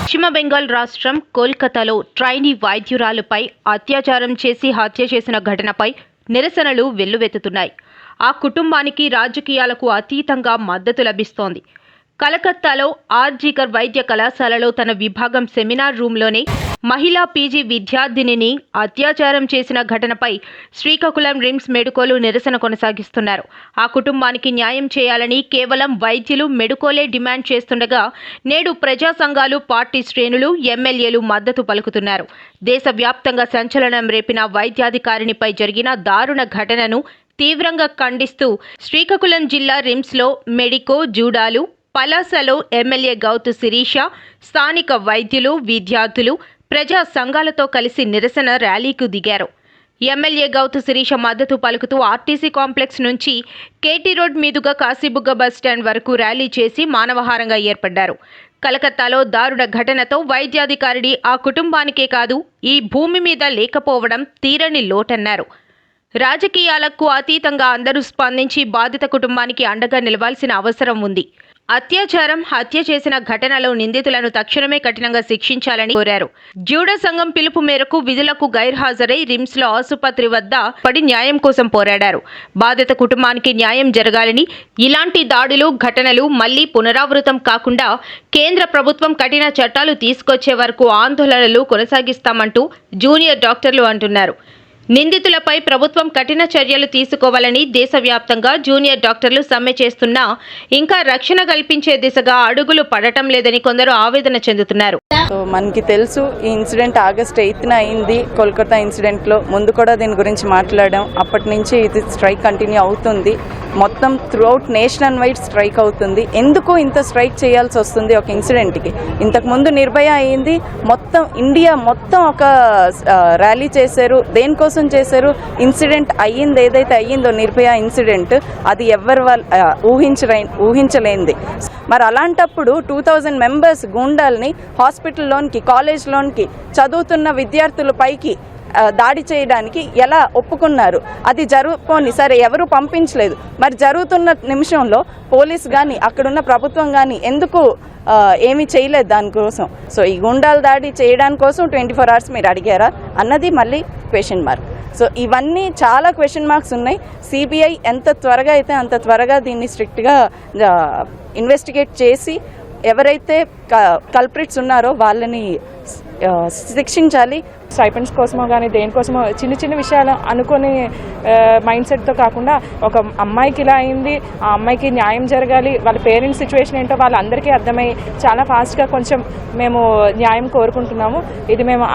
పశ్చిమ బెంగాల్ రాష్ట్రం కోల్కతాలో ట్రైనీ వైద్యురాలుపై అత్యాచారం చేసి హత్య చేసిన ఘటనపై నిరసనలు వెల్లువెత్తుతున్నాయి. ఆ కుటుంబానికి రాజకీయాలకు అతీతంగా మద్దతు లభిస్తోంది. కలకత్తాలో ఆర్జీకర్ వైద్య కళాశాలలో తన విభాగం సెమినార్ రూంలోనే మహిళా పీజీ విద్యార్థినిని అత్యాచారం చేసిన ఘటనపై శ్రీకాకుళం రిమ్స్ మెడుకోలు నిరసన కొనసాగిస్తున్నారు. ఆ కుటుంబానికి న్యాయం చేయాలని కేవలం వైద్యులు మెడుకోలే డిమాండ్ చేస్తుండగా నేడు ప్రజా సంఘాలు పార్టీ శ్రేణులు ఎమ్మెల్యేలు మద్దతు పలుకుతున్నారు. దేశవ్యాప్తంగా సంచలనం రేపిన వైద్యాధికారినిపై జరిగిన దారుణ ఘటనను తీవ్రంగా ఖండిస్తూ శ్రీకాకుళం జిల్లా రిమ్స్లో మెడికో జూడాలు పలాసలో ఎమ్మెల్యే గౌతు శిరీష స్థానిక వైద్యులు విద్యార్థులు ప్రజా సంఘాలతో కలిసి నిరసన ర్యాలీకు దిగారు. ఎమ్మెల్యే గౌతు శిరీష మద్దతు పలుకుతూ ఆర్టీసీ కాంప్లెక్స్ నుంచి కేటీ రోడ్ మీదుగా కాశీబుగ్గ బస్ స్టాండ్ వరకు ర్యాలీ చేసి మానవహారంగా ఏర్పడ్డారు. కలకత్తాలో దారుణ ఘటనతో వైద్యాధికారిని ఆ కుటుంబానికే కాదు ఈ భూమి మీద లేకపోవడం తీరని లోటన్నారు. రాజకీయాలకు అతీతంగా అందరూ స్పందించి బాధిత కుటుంబానికి అండగా నిలవాల్సిన అవసరం ఉంది. అత్యాచారం హత్య చేసిన ఘటనలో నిందితులను తక్షణమే కఠినంగా శిక్షించాలని కోరారు. జ్యూడ సంఘం పిలుపు మేరకు విధులకు గైర్హాజరై రిమ్స్లో ఆసుపత్రి వద్ద పడి న్యాయం కోసం పోరాడారు. బాధిత కుటుంబానికి న్యాయం జరగాలని ఇలాంటి దాడులు ఘటనలు మళ్ళీ పునరావృతం కాకుండా కేంద్ర ప్రభుత్వం కఠిన చట్టాలు తీసుకొచ్చే వరకు ఆందోళనలు కొనసాగిస్తామంటూ జూనియర్ డాక్టర్లు అంటున్నారు. నిందితులపై ప్రభుత్వం కఠిన చర్యలు తీసుకోవాలని దేశవ్యాప్తంగా జూనియర్ డాక్టర్లు సమ్మె చేస్తున్నా ఇంకా రక్షణ కల్పించే దిశగా అడుగులు పడటం లేదని కొందరు ఆవేదన చెందుతున్నారు. సో మనకి తెలుసు ఈ ఇన్సిడెంట్ ఆగస్ట్ ఎయిత్న అయింది. కోల్కతా ఇన్సిడెంట్లో ముందు కూడా దీని గురించి మాట్లాడాం. అప్పటి నుంచి ఇది స్ట్రైక్ కంటిన్యూ అవుతుంది. మొత్తం త్రూఅవుట్ నేషనల్ వైడ్ స్ట్రైక్ అవుతుంది. ఎందుకు ఇంత స్ట్రైక్ చేయాల్సి వస్తుంది ఒక ఇన్సిడెంట్కి? ఇంతకుముందు నిర్భయ అయింది. మొత్తం ఇండియా మొత్తం ఒక ర్యాలీ చేశారు. దేనికోసం చేశారు. ఇన్సిడెంట్ అయ్యింది ఏదైతే అయ్యిందో నిర్భయ ఇన్సిడెంట్ అది ఎవరి వాళ్ళ ఊహించలే ఊహించలేనిది. మరి అలాంటప్పుడు టూ థౌజండ్ మెంబర్స్ గుండాల్ని హాస్పిటల్లోనికి కాలేజ్లోనికి చదువుతున్న విద్యార్థులపైకి దాడి చేయడానికి ఎలా ఒప్పుకున్నారు? అది జరుగుపోని సరే ఎవరు పంపించలేదు. మరి జరుగుతున్న నిమిషంలో పోలీస్ కానీ అక్కడున్న ప్రభుత్వం కానీ ఎందుకు ఏమీ చేయలేదు దానికోసం? సో ఈ గుండాల దాడి చేయడానికోసం ట్వంటీ ఫోర్ అవర్స్ మీరు అడిగారా? అన్నది మళ్ళీ క్వశ్చన్ మార్క్ సో ఇవన్నీ చాలా క్వశ్చన్ మార్క్స్ ఉన్నాయి. సిబిఐ ఎంత త్వరగా అయితే అంత త్వరగా దీన్ని స్ట్రిక్ట్గా ఇన్వెస్టిగేట్ చేసి ఎవరైతే కల్ప్రిట్స్ ఉన్నారో వాళ్ళని శిక్షించాలి. స్టైపెండ్స్ కోసమో కానీ దేనికోసమో చిన్న చిన్న విషయాలు అనుకుని మైండ్ సెట్తో కాకుండా ఒక అమ్మాయికి ఇలా అయింది ఆ అమ్మాయికి న్యాయం జరగాలి వాళ్ళ పేరెంట్స్ సిచ్యువేషన్ ఏంటో వాళ్ళందరికీ అర్థమై చాలా ఫాస్ట్గా కొంచెం మేము న్యాయం కోరుకుంటున్నాము. ఇది మేము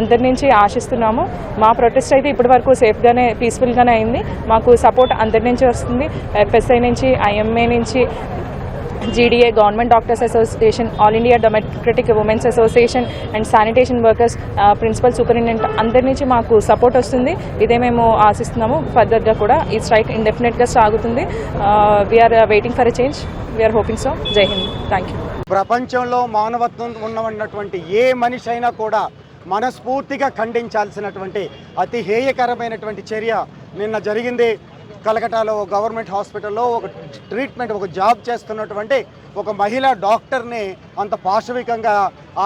అందరి నుంచి ఆశిస్తున్నాము. మా ప్రొటెస్ట్ అయితే ఇప్పటి వరకు సేఫ్గానే పీస్ఫుల్గానే అయింది. మాకు సపోర్ట్ అందరి నుంచి వస్తుంది. ఎఫ్ఎస్ఐ నుంచి ఐఎంఏ నుంచి GDA government doctors association all India democratic women's association and sanitation workers principal superintendent అందరి నుంచి మాకు సపోర్ట్ వస్తుంది. ఇదే మేము ఆశిస్తున్నాము. ఫర్దర్గా కూడా ఈ స్ట్రైక్ ఇండెఫినెట్గా సాగుతుంది. We're waiting for a change we're hoping so జై హింద్ థ్యాంక్ యూ ప్రపంచంలో మానవత్వం ఉన్నటువంటి ఏ మనిషి అయినా కూడా మనస్ఫూర్తిగా ఖండించాల్సినటువంటి అతి హేయకరమైనటువంటి చర్య నిన్న జరిగింది. కలకటాలో ఒక గవర్నమెంట్ హాస్పిటల్లో ఒక ట్రీట్మెంట్ ఒక జాబ్ చేస్తున్నటువంటి ఒక మహిళా డాక్టర్ని అంత పాశవికంగా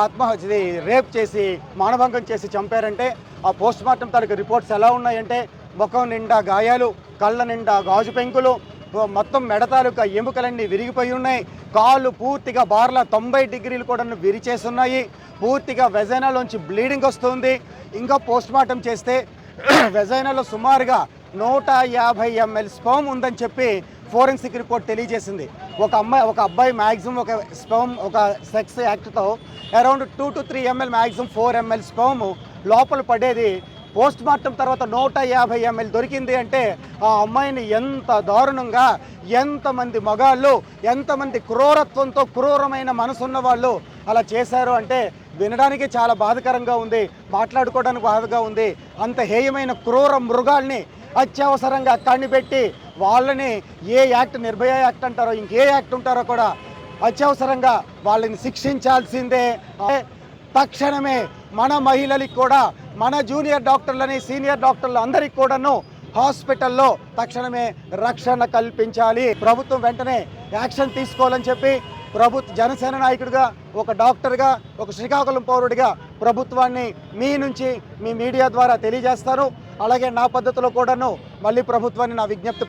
ఆత్మహత్య రేప్ చేసి మానభంగం చేసి చంపారంటే ఆ పోస్ట్ మార్టం తాలూకు రిపోర్ట్స్ ఎలా ఉన్నాయంటే ముఖం నిండా గాయాలు కళ్ళ నిండా గాజు పెంకులు మొత్తం మెడ తాలూకా ఎముకలన్నీ విరిగిపోయి ఉన్నాయి. కాళ్ళు పూర్తిగా బార్ల తొంభై డిగ్రీలు కూడా విరిచేస్తున్నాయి పూర్తిగా వెజైనాలోంచి బ్లీడింగ్ వస్తుంది. ఇంకా పోస్ట్ మార్టం చేస్తే వెజైనాలో సుమారుగా నూట యాభై ఎంఎల్ స్పర్మ్ ఉందని చెప్పి ఫోరెన్సిక్ రిపోర్ట్ తెలియజేసింది. ఒక అమ్మాయి ఒక అబ్బాయి మ్యాక్సిమం ఒక స్పర్మ్ ఒక sex యాక్ట్తో around two to three ml maximum four ml sperm లోపల పడేది. పోస్ట్ మార్టం తర్వాత నూట యాభై ఎంఎల్ దొరికింది అంటే ఆ అమ్మాయిని ఎంత దారుణంగా ఎంతమంది మగాళ్ళు ఎంతమంది క్రూరత్వంతో క్రూరమైన మనసున్న వాళ్ళు అలా చేశారు అంటే వినడానికి చాలా బాధకరంగా ఉంది మాట్లాడుకోవడానికి బాధగా ఉంది. అంత హేయమైన క్రూర మృగాల్ని అత్యవసరంగా కనిపెట్టి వాళ్ళని ఏ యాక్ట్ నిర్భయ యాక్ట్ అంటారో ఇంకే యాక్ట్ ఉంటారో కూడా అత్యవసరంగా వాళ్ళని శిక్షించాల్సిందే. తక్షణమే మన మహిళలకి కూడా మన జూనియర్ డాక్టర్లని సీనియర్ డాక్టర్లు అందరికి కూడాను హాస్పిటల్లో తక్షణమే రక్షణ కల్పించాలి. ప్రభుత్వం వెంటనే యాక్షన్ తీసుకోవాలని చెప్పి ప్రభుత్వ జనసేన నాయకుడిగా ఒక డాక్టర్గా ఒక శ్రీకాకుళం పౌరుడిగా ప్రభుత్వాన్ని మీ నుంచి మీ మీడియా ద్వారా తెలియజేస్తారు అలాగే నా పద్ధతిలో కూడాను మళ్ళీ ప్రభుత్వాన్ని నా విజ్ఞప్తి